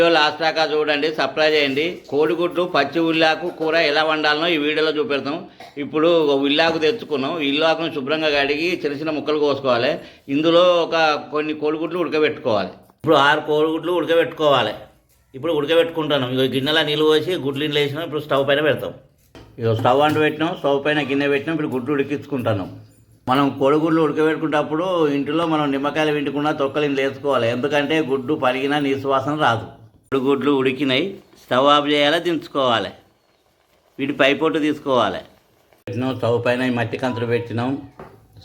Video last దాకా చూడండి supply చేయండి. కోడిగుడ్లు పచ్చి ఉల్లాకు కూర ఎలా వండాలనో ఈ వీడియోలో చూపెడతాం. ఇప్పుడు ఒక ఉల్లాకు తెచ్చుకున్నాం. ఉల్లాకును శుభ్రంగా కడిగి చిన్న చిన్న ముక్కలు కోసుకోవాలి. ఇందులో ఒక కొన్ని కోడిగుడ్లు ఉడకబెట్టుకోవాలి. ఇప్పుడు ఆరు కోడిగుడ్లు ఉడకబెట్టుకోవాలి. ఇప్పుడు ఉడకబెట్టుకుంటాను ఇక గిన్నెలో నీళ్ళు పోసి గుడ్లు వేసినాం. ఇప్పుడు స్టవ్ పైన పెడతాం. ఇక స్టవ్ అంటు పెట్టినాం. స్టవ్ పైన గిన్నె పెట్టినాం. ఇప్పుడు గుడ్లు ఉడికించుకుంటాను మనం కోడిగుడ్లు ఉడకబెట్టుకునేటప్పుడు ఇంటిలో మనం నిమ్మకాయలు వింటుకున్నా తొక్కలు ఇంట్లో వేసుకోవాలి. ఎందుకంటే గుడ్డు పరిగినా నీసువాసన రాదు. గుడ్లు ఉడికినాయి స్టవ్ ఆఫ్ చేయాలి దించుకోవాలి? వీటి పైపొట్టు తీసుకోవాలి? పెట్టినాం స్టవ్ పైన ఈ మట్టి కంతులు పెట్టినాం.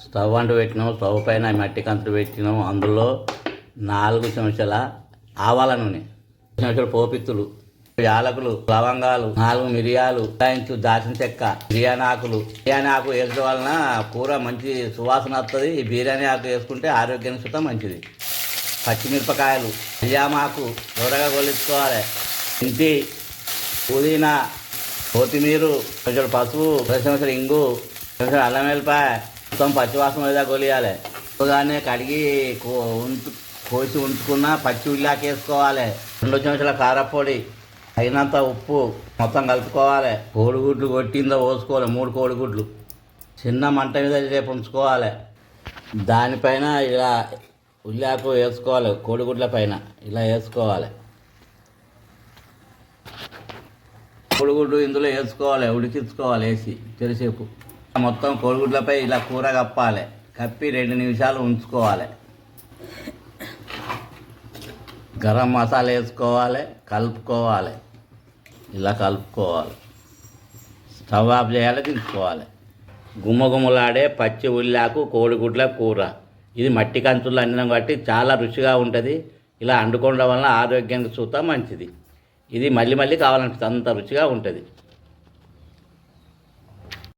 స్టవ్ అంటు పెట్టినాం స్టవ్ పైన ఈ మట్టి కంతులు పెట్టినాం. అందులో నాలుగు చెంచాల ఆవాల నూనె చెంచాల పోపిత్తులు యాలకులు లవంగాలు నాలుగు మిరియాలు ఇంచు దాచిన చెక్క బిర్యానీ ఆకులు. బిర్యానీ ఆకు వేసడం వలన కూర మంచి సువాసన వస్తుంది ఈ బిర్యానీ ఆకు వేసుకుంటే ఆరోగ్యానికి సుతం మంచిది. పచ్చిమిరపకాయలు. బియ్యమాకు దూరగా గొలుచుకోవాలి ఇంటి పుదీనా కొత్తిమీర కొంచెం పసుపు కొంచెం ఇంగు కొంచెం అల్లం వెల్లిపాయ మొత్తం పచ్చివాసన మీద గొలియాలి. ఉదయాన్నే కడిగి కో- ఉంచు కోసి ఉంచుకున్న పచ్చి ఉల్లాకేసుకోవాలి రెండు చెంచాల కారపొడి అయినంత ఉప్పు మొత్తం కలుపుకోవాలి. కోడిగుడ్లు కొట్టిందో పోసుకోవాలి మూడు కోడిగుడ్లు. చిన్న మంట మీద రేపు ఉంచుకోవాలి. దానిపైన ఇలా ఉల్లాకు వేసుకోవాలి కోడిగుడ్ల పైన. ఇలా వేసుకోవాలి. కోడిగుడ్డు ఇందులో వేసుకోవాలి ఉడికించుకోవాలి వేసి తెరిసేపు మొత్తం కోడిగుడ్లపై ఇలా కూర కప్పాలి. కప్పి రెండు నిమిషాలు ఉంచుకోవాలి. గరం మసాలా వేసుకోవాలి కలుపుకోవాలి. ఇలా కలుపుకోవాలి. స్టవ్ ఆఫ్ చేయాలి దించుకోవాలి. గుమ్మగుమ్మలాడే పచ్చి ఉల్లాకు కోడిగుడ్ల కూర. ఇది మట్టి కంచుల్లో అందినం కాబట్టి చాలా రుచిగా ఉంటుంది. ఇలా వండుకోవడం వలన ఆరోగ్యానికి చూత మంచిది. ఇది మళ్ళీ మళ్ళీ కావాలనిపిస్తుంది. అంత రుచిగా ఉంటుంది.